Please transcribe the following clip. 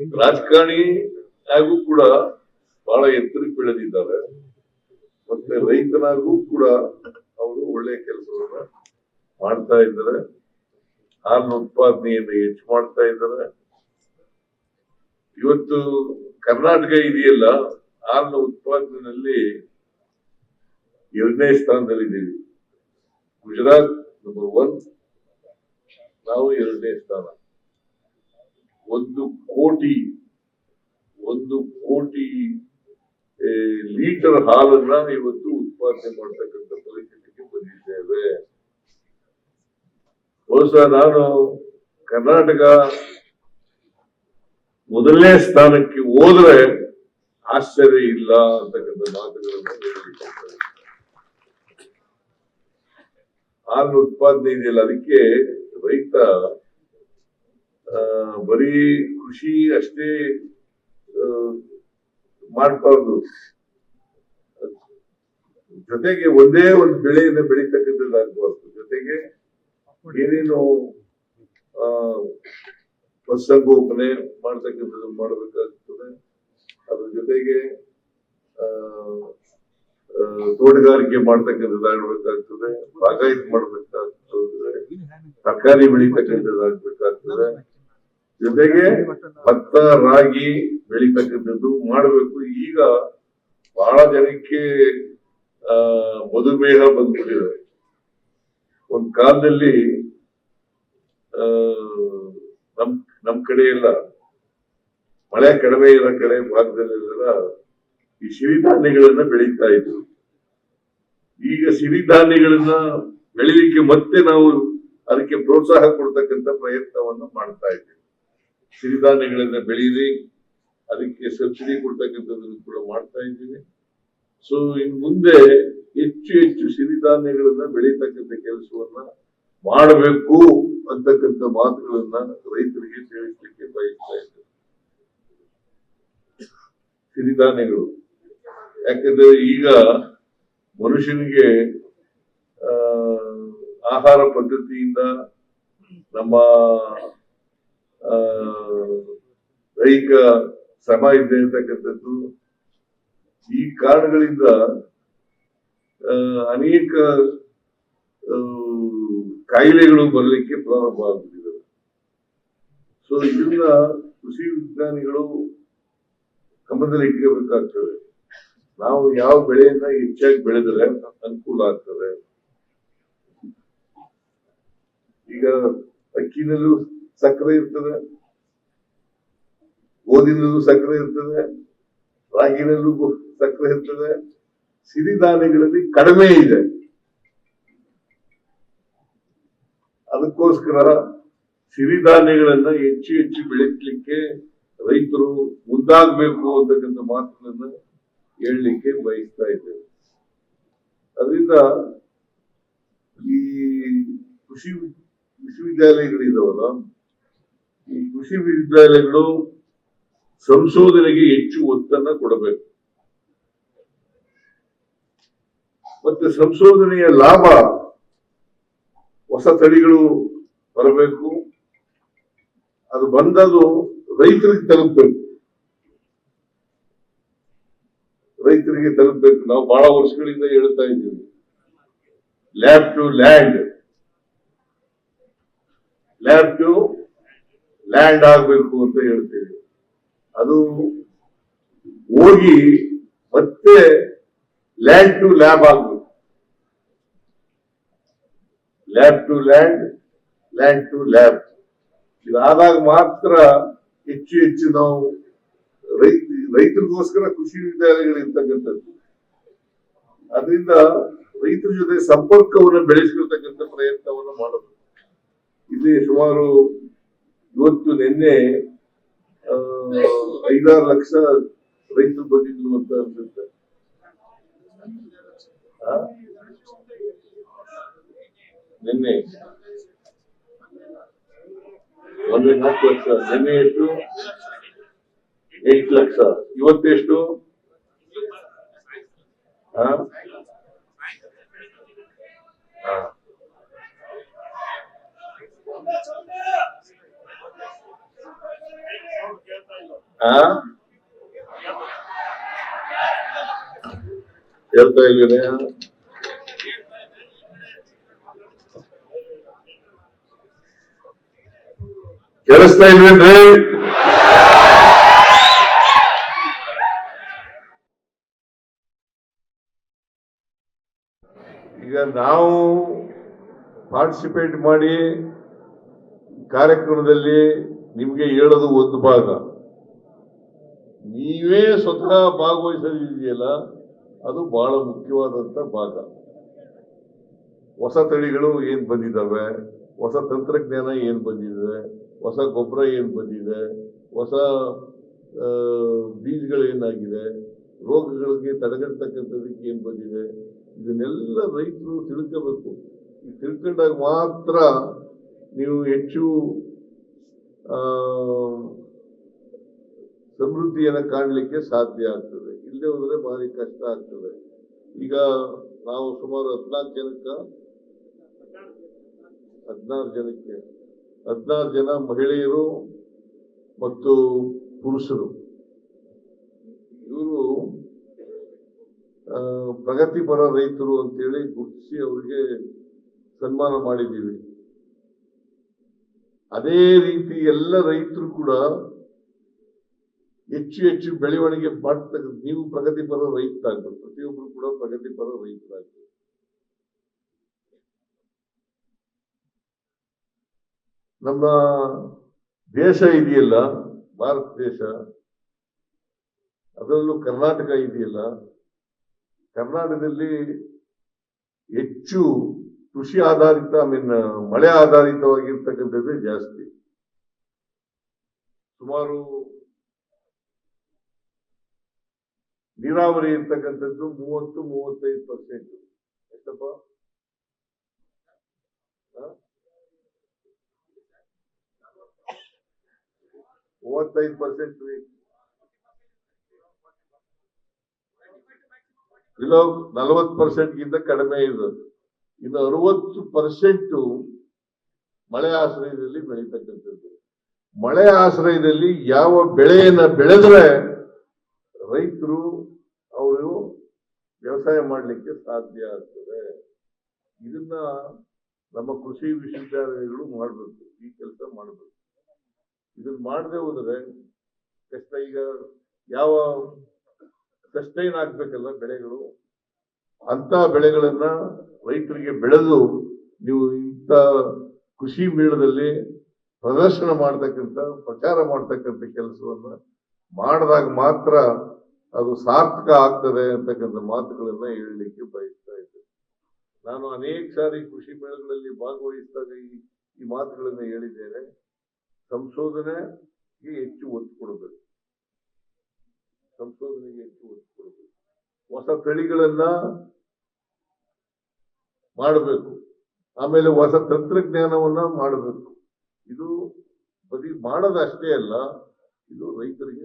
ರಾಜಕಾರಣಿ ಆಗೂ ಕೂಡ ಬಹಳ ಎತ್ತರಕ್ಕೆ ಬೆಳೆದಿದ್ದಾರೆ. ಮತ್ತೆ ರೈತನಾಗೂ ಕೂಡ ಅವರು ಒಳ್ಳೆ ಕೆಲಸವನ್ನ ಮಾಡ್ತಾ ಇದ್ದಾರೆ. ಹಾಲಿನ ಉತ್ಪಾದನೆಯನ್ನು ಹೆಚ್ಚು ಮಾಡ್ತಾ ಇದ್ದಾರೆ. ಇವತ್ತು ಕರ್ನಾಟಕ ಇದೆಯಲ್ಲ, ಹಾಲಿನ ಉತ್ಪಾದನೆಯಲ್ಲಿ ಎರಡನೇ ಸ್ಥಾನದಲ್ಲಿದ್ದೀವಿ. ಗುಜರಾತ್ ನಂಬರ್ ಒನ್ ನಾವು ಎರಡನೇ ಸ್ಥಾನ. ಒಂದು ಕೋಟಿ ಒಂದು ಕೋಟಿ ಲೀಟರ್ ಹಾಲನ್ನ ಇವತ್ತು ಉತ್ಪಾದನೆ ಮಾಡ್ತಕ್ಕಂಥ ಪರಿಸ್ಥಿತಿಗೆ ಬಂದಿದ್ದೇವೆ. ಬಹುಶಃ ನಾನು ಕರ್ನಾಟಕ ಮೊದಲನೇ ಸ್ಥಾನಕ್ಕೆ ಹೋದ್ರೆ ಆಶ್ಚರ್ಯ ಇಲ್ಲ ಅಂತಕ್ಕಂಥ ಮಾತುಗಳನ್ನು ಹಾಲು ಉತ್ಪಾದನೆ ಇದೆಯಲ್ಲ, ಅದಕ್ಕೆ ರೈತ ಬರೀ ಕೃಷಿ ಅಷ್ಟೇ ಮಾಡಬಾರ್ದು. ಜೊತೆಗೆ ಒಂದೇ ಒಂದು ಬೆಳೆಯನ್ನು ಬೆಳೀತಕ್ಕಂಥದ್ದಾಗಬಾರ್ದು ಜೊತೆಗೆ ಏನೇನು ಪಶುಸಂಗೋಪನೆ ಮಾಡ್ತಕ್ಕಂಥದ್ದು ಮಾಡಬೇಕಾಗ್ತದೆ. ಅದ್ರ ಜೊತೆಗೆ ತೋಟಗಾರಿಕೆ ಮಾಡ್ತಕ್ಕಂಥದ್ದಾಗಬೇಕಾಗ್ತದೆ ಬಾಗಾಯಿತು ಮಾಡ್ಬೇಕಾಗ್ತದೆ. ತರಕಾರಿ ಬೆಳೀತಕ್ಕಂಥದ್ದಾಗ್ಬೇಕಾಗ್ತದೆ ಜೊತೆಗೆ ಭತ್ತ ರಾಗಿ ಬೆಳಿತಕ್ಕಂಥದ್ದು ಮಾಡಬೇಕು. ಈಗ ಬಹಳ ಜನಕ್ಕೆ ಆ ಮಧುಮೇಹ ಬಂದ್ಬಿಟ್ಟಿದೆ. ಒಂದ್ ಕಾಲದಲ್ಲಿ ಆ ನಮ್ ನಮ್ ಕಡೆ ಎಲ್ಲ ಮಳೆ ಕಡಿಮೆ ಇರೋ ಕಡೆ ಭಾಗದಲ್ಲೆಲ್ಲ ಈ ಸಿರಿಧಾನ್ಯಗಳನ್ನ ಬೆಳೀತಾ ಇದ್ರು ಈಗ ಸಿರಿಧಾನ್ಯಗಳನ್ನ ಬೆಳಿಲಿಕ್ಕೆ ಮತ್ತೆ ನಾವು ಅದಕ್ಕೆ ಪ್ರೋತ್ಸಾಹ ಕೊಡ್ತಕ್ಕಂಥ ಪ್ರಯತ್ನವನ್ನ ಮಾಡ್ತಾ ಇದ್ದೀವಿ. ಸಿರಿಧಾನ್ಯಗಳನ್ನ ಬೆಳೀರಿ ಅದಕ್ಕೆ ಸಬ್ಸಿಡಿ ಕೊಡ್ತಕ್ಕಂಥದ್ದನ್ನು ಕೂಡ ಮಾಡ್ತಾ ಇದ್ದೀವಿ. ಸೊ ಇನ್ ಮುಂದೆ ಹೆಚ್ಚು ಹೆಚ್ಚು ಸಿರಿಧಾನ್ಯಗಳನ್ನ ಬೆಳೀತಕ್ಕಂಥ ಕೆಲಸವನ್ನ ಮಾಡಬೇಕು ಅಂತಕ್ಕಂಥ ಮಾತುಗಳನ್ನ ರೈತರಿಗೆ ತಿಳಿಸ್ಲಿಕ್ಕೆ ಬಯಸ್ತಾ ಇದ್ದೇವೆ. ಸಿರಿಧಾನ್ಯಗಳು. ಯಾಕಂದ್ರೆ ಈಗ ಮನುಷ್ಯನಿಗೆ ಆಹಾರ ಪದ್ಧತಿಯಿಂದ ನಮ್ಮ ದೈಹಿಕ ಶ್ರಮ ಇದೆ ಇರ್ತಕ್ಕಂಥದ್ದು. ಈ ಕಾರಣಗಳಿಂದ ಅನೇಕ ಕಾಯಿಲೆಗಳು ಬರಲಿಕ್ಕೆ ಪ್ರಾರಂಭ ಆಗ್ಬಿಟ್ಟಿದ್ದಾವೆ ಸೊ ಇದನ್ನ ಕೃಷಿ ವಿಜ್ಞಾನಿಗಳು ಗಮನದಲ್ಲಿ ಇಟ್ಕೋಬೇಕಾಗ್ತದೆ. ನಾವು ಯಾವ ಬೆಳೆಯನ್ನ ಹೆಚ್ಚಾಗಿ ಬೆಳೆದರೆ ಅನುಕೂಲ ಆಗ್ತದೆ. ಈಗ ಅಕ್ಕಿನಲ್ಲೂ ಸಕ್ಕರೆ ಇರ್ತದೆ. ಗೋಧಿನಲ್ಲೂ ಸಕ್ಕರೆ ಇರ್ತದೆ. ರಾಗಿನಲ್ಲೂ ಸಕ್ಕರೆ ಇರ್ತದೆ. ಸಿರಿಧಾನ್ಯಗಳಲ್ಲಿ ಕಡಿಮೆ ಇದೆ. ಅದಕ್ಕೋಸ್ಕರ ಸಿರಿಧಾನ್ಯಗಳನ್ನ ಹೆಚ್ಚು ಹೆಚ್ಚು ಬೆಳೆಸಲಿಕ್ಕೆ ರೈತರು ಮುಂದಾಗಬೇಕು ಅಂತಕ್ಕಂಥ ಮಾತುಗಳನ್ನ ಹೇಳಲಿಕ್ಕೆ ಬಯಸ್ತಾ ಇದ್ದೇವೆ. ಅದರಿಂದ ಈ ಕೃಷಿ ವಿಶ್ವವಿದ್ಯಾಲಯಗಳಿದಾವಲ್ಲ ಈ ಕೃಷಿ ವಿಶ್ವವಿದ್ಯಾಲಯಗಳು ಸಂಶೋಧನೆಗೆ ಹೆಚ್ಚು ಒತ್ತನ್ನ ಕೊಡಬೇಕು. ಮತ್ತೆ ಸಂಶೋಧನೆಯ ಲಾಭ ಹೊಸ ತಳಿಗಳು ಬರಬೇಕು. ಅದು ಬಂದದು ರೈತರಿಗೆ ತಲುಪಬೇಕು. ರೈತರಿಗೆ ತಲುಪಬೇಕು. ನಾವು ಬಹಳ ವರ್ಷಗಳಿಂದ ಹೇಳ್ತಾ ಇದ್ದೀವಿ. Lab to land lab to land ಆಗ್ಬೇಕು ಅಂತ ಹೇಳ್ತೇವೆ. ಅದು ಹೋಗಿ ಮತ್ತೆ ಲ್ಯಾಂಡ್ ಟು ಲ್ಯಾಬ್ ಆಗಬೇಕು. Lab to land land to lab ಇದಾದಾಗ ಮಾತ್ರ ಹೆಚ್ಚು ಹೆಚ್ಚು ನಾವು ರೈತ, ರೈತರಿಗೋಸ್ಕರ ಕೃಷಿ ವಿದ್ಯಾಲಯಗಳಿರ್ತಕ್ಕಂಥದ್ದು ಅದರಿಂದ ರೈತರ ಜೊತೆ ಸಂಪರ್ಕವನ್ನು ಬೆಳೆಸಿರ್ತಕ್ಕಂಥ ಪ್ರಯತ್ನವನ್ನು ಮಾಡಬೇಕು ಇಲ್ಲಿ ಸುಮಾರು ಇವತ್ತು ನಿನ್ನೆ ಐದಾರು ಲಕ್ಷ ರೈತರು ಬಂದಿದ್ರು ಅಂತ ಅನ್ಸುತ್ತೆ? ನಿನ್ನೆ. ಒಂದು ನಾಲ್ಕು ಲಕ್ಷ. ನಿನ್ನೆ ಎಷ್ಟು? ಎಂಟು ಲಕ್ಷ. ಇವತ್ತೆಷ್ಟು? ಹಾ ಹೇಳ್ತಾ ಇದ್ದೀನಿ. ಕೇಳಿಸ್ತಾ ಇಲ್ವೇನ್ರಿ ಈಗ ನಾವು ಪಾರ್ಟಿಸಿಪೇಟ್ ಮಾಡಿ ಕಾರ್ಯಕ್ರಮದಲ್ಲಿ ನಿಮ್ಗೆ ಹೇಳೋದು ಒಂದು ಭಾಗ. ನೀವೇ ಸ್ವತಃ ಭಾಗವಹಿಸೋದಿದೆಯಲ್ಲ ಅದು ಬಹಳ ಮುಖ್ಯವಾದಂಥ ಭಾಗ. ಹೊಸ ತಳಿಗಳು ಏನು ಬಂದಿದ್ದಾವೆ ಹೊಸ ತಂತ್ರಜ್ಞಾನ ಏನು ಬಂದಿದೆ? ಹೊಸ ಗೊಬ್ಬರ ಏನು ಬಂದಿದೆ? ಹೊಸ ಬೀಜಗಳು ಏನಾಗಿದೆ? ರೋಗಗಳಿಗೆ ತಡೆಗಟ್ಟತಕ್ಕಂಥದಕ್ಕೆ ಏನು ಬಂದಿದೆ? ಇದನ್ನೆಲ್ಲ ರೈತರು ತಿಳ್ಕೋಬೇಕು. ಈ ತಿಳ್ಕೊಂಡಾಗ ಮಾತ್ರ ನೀವು ಹೆಚ್ಚು ಸಮೃದ್ಧಿಯನ್ನು ಕಾಣಲಿಕ್ಕೆ ಸಾಧ್ಯ ಆಗ್ತದೆ. ಇಲ್ಲದೆ ಹೋದರೆ ಭಾರಿ ಕಷ್ಟ ಆಗ್ತದೆ. ಈಗ ನಾವು ಸುಮಾರು ಹದಿನಾಲ್ಕು ಜನಕ್ಕ, ಹದಿನಾರು ಜನಕ್ಕೆ, ಹದಿನಾರು ಜನ ಮಹಿಳೆಯರು ಮತ್ತು ಪುರುಷರು. ಇವರು ಪ್ರಗತಿಪರ ರೈತರು ಅಂತೇಳಿ ಗುರುತಿಸಿ ಅವರಿಗೆ ಸನ್ಮಾನ ಮಾಡಿದ್ದೀವಿ. ಅದೇ ರೀತಿ ಎಲ್ಲ ರೈತರು ಕೂಡ ಹೆಚ್ಚು ಹೆಚ್ಚು ಬೆಳವಣಿಗೆ ಮಾಡ್ತಕ್ಕ ನೀವು ಪ್ರಗತಿಪರ ರೈತರಾಗ್ಬೇಕು ಪ್ರತಿಯೊಬ್ಬರು ಕೂಡ ಪ್ರಗತಿಪರ ರೈತರಾಗ್ಬೇಕು ನಮ್ಮ ದೇಶ ಇದೆಯಲ್ಲ, ಭಾರತ ದೇಶ, ಅದರಲ್ಲೂ ಕರ್ನಾಟಕ ಇದೆಯಲ್ಲ, ಕರ್ನಾಟಕದಲ್ಲಿ ಹೆಚ್ಚು ಕೃಷಿ ಆಧಾರಿತ ಐ ಮೀನ್ ಮಳೆ ಆಧಾರಿತವಾಗಿರ್ತಕ್ಕಂಥದ್ದೇ ಜಾಸ್ತಿ. ಸುಮಾರು ನೀರಾವರಿ ಇರ್ತಕ್ಕಂಥದ್ದು ಮೂವತ್ತು, ಮೂವತ್ತೈದು ಪರ್ಸೆಂಟ್ ಎಷ್ಟಪ್ಪ? ಮೂವತ್ತೈದು ಪರ್ಸೆಂಟ್ ಇಲ್ಲ ನಲವತ್ತು ಪರ್ಸೆಂಟ್ ಗಿಂತ ಕಡಿಮೆ ಇದೆ. ಇನ್ನು ಅರವತ್ತು ಪರ್ಸೆಂಟ್ ಮಳೆ ಆಶ್ರಯದಲ್ಲಿ ಬೆಳೀತಕ್ಕಂಥದ್ದು. ಮಳೆ ಆಶ್ರಯದಲ್ಲಿ ಯಾವ ಬೆಳೆಯನ್ನ ಬೆಳೆದ್ರೆ ರೈತರು ಅವರು ವ್ಯವಸಾಯ ಮಾಡಲಿಕ್ಕೆ ಸಾಧ್ಯ ಆಗ್ತದೆ. ಇದನ್ನ ನಮ್ಮ ಕೃಷಿ ವಿಶ್ವವಿದ್ಯಾಲಯಗಳು ಮಾಡಬೇಕು, ಈ ಕೆಲಸ ಮಾಡಬೇಕು. ಇದನ್ನ ಮಾಡದೆ ಹೋದರೆ ಕಷ್ಟ ಈಗ ಯಾವ ಸಸ್ಟೈನ್ ಆಗ್ಬೇಕಲ್ಲ ಬೆಳೆಗಳು, ಅಂತ ಬೆಳೆಗಳನ್ನ ರೈತರಿಗೆ ಬೆಳೆದು ನೀವು ಇಂಥ ಕೃಷಿ ಮೇಳದಲ್ಲಿ ಪ್ರದರ್ಶನ ಮಾಡ್ತಕ್ಕಂಥ, ಪ್ರಚಾರ ಮಾಡ್ತಕ್ಕಂಥ ಕೆಲಸವನ್ನ ಮಾಡಿದಾಗ ಮಾತ್ರ ಅದು ಸಾರ್ಥಕ ಆಗ್ತದೆ ಅಂತಕ್ಕಂಥ ಮಾತುಗಳನ್ನ ಹೇಳಲಿಕ್ಕೆ ಬಯಸ್ತಾ ಇದ್ದೇನೆ. ನಾನು ಅನೇಕ ಸಾರಿ ಕೃಷಿ ಮೇಳಗಳಲ್ಲಿ ಭಾಗವಹಿಸಿದಾಗ ಈ ಈ ಮಾತುಗಳನ್ನ ಹೇಳಿದ್ದೇನೆ. ಸಂಶೋಧನೆಗೆ ಹೆಚ್ಚು ಒತ್ತು ಕೊಡಬೇಕು. ಸಂಶೋಧನೆಗೆ ಹೆಚ್ಚು ಒತ್ತು ಕೊಡಬೇಕು. ಹೊಸ ತಳಿಗಳನ್ನ ಮಾಡಬೇಕು. ಆಮೇಲೆ ಹೊಸ ತಂತ್ರಜ್ಞಾನವನ್ನ ಮಾಡಬೇಕು. ಇದು ಬರೀ ಮಾಡೋದಷ್ಟೇ ಅಲ್ಲ, ಇದು ರೈತರಿಗೆ